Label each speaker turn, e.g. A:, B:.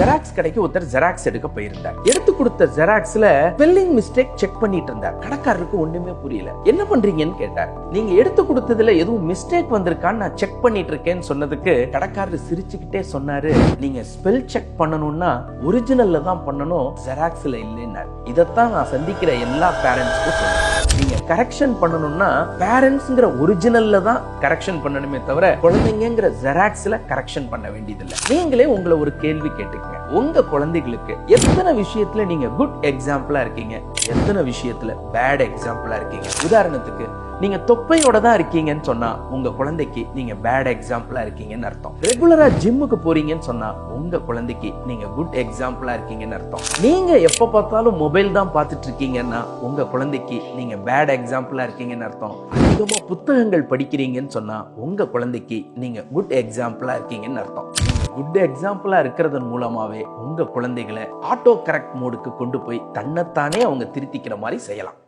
A: Xerox கடைக்கு ஒருத்தர் xerox எடுக்க போயிருந்தார். எடுத்து கொடுத்த ஜெராக்ஸ்ல ஸ்பெல்லிங் மிஸ்டேக் செக் பண்ணிட்டு இருந்தார். கடைக்காரருக்கு ஒண்ணுமே புரியல. என்ன பண்றீங்கன்னு கேட்டார். நீங்க எடுத்து கொடுத்ததுல எதுவும் மிஸ்டேக் வந்திருக்கான்னு நான் செக் பண்ணிட்டு இருக்கேன்னு சொன்னதுக்கு கடைக்காரர் சிரிச்சுக்கிட்டே சொன்னாரு. நீங்க ஸ்பெல் செக் பண்ணணும்னா ஒரிஜினல்ல தான் பண்ணணும் ஜெராக்ஸ்ல இல்லைன்னார். இதைத்தான் நான் சந்திக்கிற எல்லா பேரண்ட்ஸ்க்கும் சொல்றேன் கரெக்ஷன் பண்ணணும்னா பேரண்ட்ஸ்ங்கிற ஒரிஜினல்ல தான் கரெக்ஷன் பண்ணணுமே தவிர குழந்தைங்கிற ஜெராக்ஸ்ல கரெக்ஷன் பண்ண வேண்டியதில்லை. நீங்களே உங்களை ஒரு கேள்வி கேட்டுக்கங்க. உங்க குழந்தைகளுக்கு எத்தனை விஷயத்துல நீங்க குட் எக்ஸாம்பிளா இருக்கீங்க? எத்தனை விஷயத்துல பேட் எக்ஸாம்பிளா இருக்கீங்க? உதாரணத்துக்கு நீங்க தொப்பையோட தான் இருக்கீங்கன்னு சொன்னா உங்க குழந்தைக்கு நீங்க பேட் எக்ஸாம்பிளா இருக்கீங்கன்னு அர்த்தம். ரெகுலரா ஜிம்முக்கு போறீங்கன்னு சொன்னா உங்க குழந்தைக்கு நீங்க குட் எக்ஸாம்பிளா இருக்கீங்கன்னு அர்த்தம். நீங்க எப்ப பார்த்தாலும் மொபைல் தான் பார்த்துட்டு இருக்கீங்கன்னா உங்க குழந்தைக்கு நீங்க பேட் எக்ஸாம்பிளா இருக்கீங்கன்னு அர்த்தம். அதிகமா புத்தகங்கள் படிக்கிறீங்கன்னு சொன்னா உங்க குழந்தைக்கு நீங்க குட் எக்ஸாம்பிளா இருக்கீங்கன்னு அர்த்தம். குட் எக்ஸாம்பிளாக இருக்கிறதன் மூலமாகவே உங்கள் குழந்தைகளை ஆட்டோ கரெக்ட் மோடுக்கு கொண்டு போய் தன்னைத்தானே அவங்க திருத்திக்கிற மாதிரி செய்யலாம்.